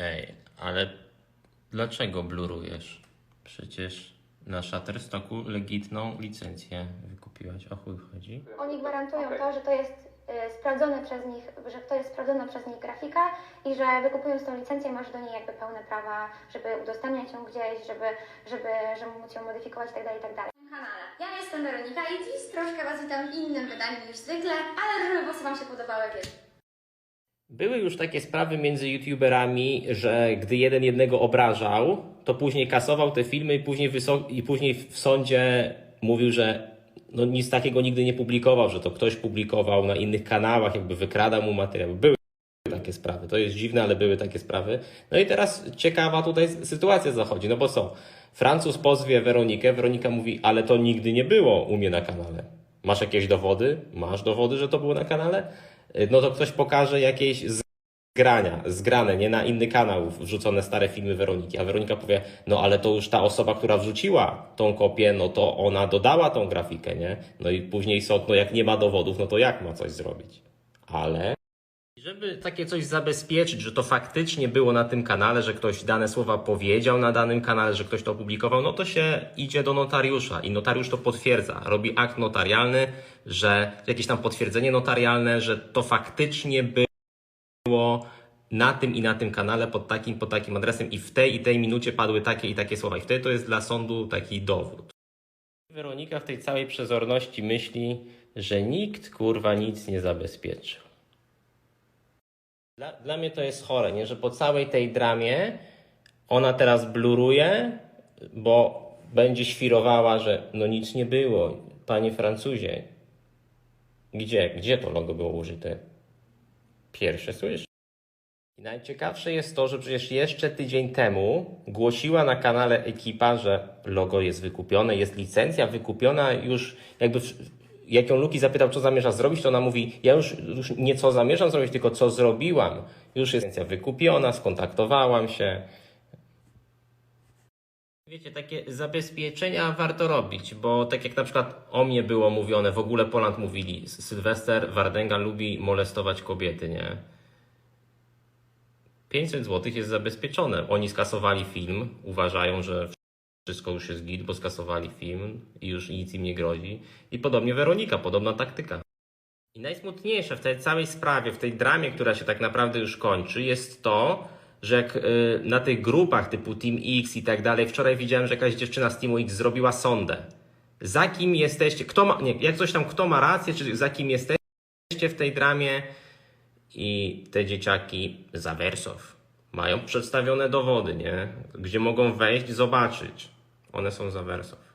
Ej, ale dlaczego blurujesz? Przecież na Shutterstocku legitną licencję wykupiłaś. O chuj chodzi? Oni gwarantują to, że to jest y, sprawdzone przez nich, że to jest sprawdzona przez nich grafika i że wykupując tą licencję masz do niej jakby pełne prawa, żeby udostępniać ją gdzieś, żeby, żeby, żeby móc ją modyfikować itd. itd. kanale. Ja jestem Weronika i dziś troszkę Was witam w innym wydaniu niż zwykle, ale żeby głosy Wam się podobały, wiesz. Były już takie sprawy między youtuberami, że gdy jeden jednego obrażał, to później kasował te filmy i później, i później w sądzie mówił, że no nic takiego nigdy nie publikował, że to ktoś publikował na innych kanałach, jakby wykradał mu materiał. Były takie sprawy. To jest dziwne, ale były takie sprawy. No i teraz ciekawa tutaj sytuacja zachodzi, no bo co? Francuz pozwie Weronikę, Weronika mówi, ale to nigdy nie było u mnie na kanale. Masz jakieś dowody? Masz dowody, że to było na kanale? Y, No to ktoś pokaże jakieś zgrania, zgrane, nie na inny kanał wrzucone stare filmy Weroniki, a Weronika powie, no ale to już ta osoba, która wrzuciła tą kopię, no to ona dodała tą grafikę, nie? No i później sąd, no jak nie ma dowodów, no to jak ma coś zrobić? Ale żeby takie coś zabezpieczyć, że to faktycznie było na tym kanale, że ktoś dane słowa powiedział na danym kanale, że ktoś to opublikował, no to się idzie do notariusza i notariusz to potwierdza. Robi akt notarialny, że jakieś tam potwierdzenie notarialne, że to faktycznie było na tym i na tym kanale pod takim, pod takim adresem i w tej i tej minucie padły takie i takie słowa. I wtedy to jest dla sądu taki dowód. Weronika w tej całej przezorności myśli, że nikt kurwa nic nie zabezpieczył. Dla, dla mnie to jest chore, nie? że po całej tej dramie ona teraz bluruje, bo będzie świrowała, że no nic nie było. Panie Francuzie, gdzie, gdzie to logo było użyte? Pierwsze słyszę. I najciekawsze jest to, że przecież jeszcze tydzień temu głosiła na kanale ekipa, że logo jest wykupione, jest licencja wykupiona już jakby jak ją Luki zapytał, co zamierza zrobić, to ona mówi, ja już, już nie co zamierzam zrobić, tylko co zrobiłam. Już jest wykupiona, skontaktowałam się. Wiecie, takie zabezpieczenia warto robić, bo tak jak na przykład o mnie było mówione, w ogóle Poland mówili, Sylwester Wardenga lubi molestować kobiety, nie? 500 zł jest zabezpieczone. Oni skasowali film, uważają, że wszystko już jest git, bo skasowali film i już nic im nie grozi. I podobnie Weronika, podobna taktyka. I najsmutniejsze w tej całej sprawie, w tej dramie, która się tak naprawdę już kończy, jest to, że jak y, na tych grupach typu Team X i tak dalej, wczoraj widziałem, że jakaś dziewczyna z Teamu X zrobiła sondę. Za kim jesteście? Kto ma, nie, jak coś tam, kto ma rację, czy za kim jesteście w tej dramie? I te dzieciaki za Wersow mają przedstawione dowody, nie? Gdzie mogą wejść, zobaczyć. One są za Wersow.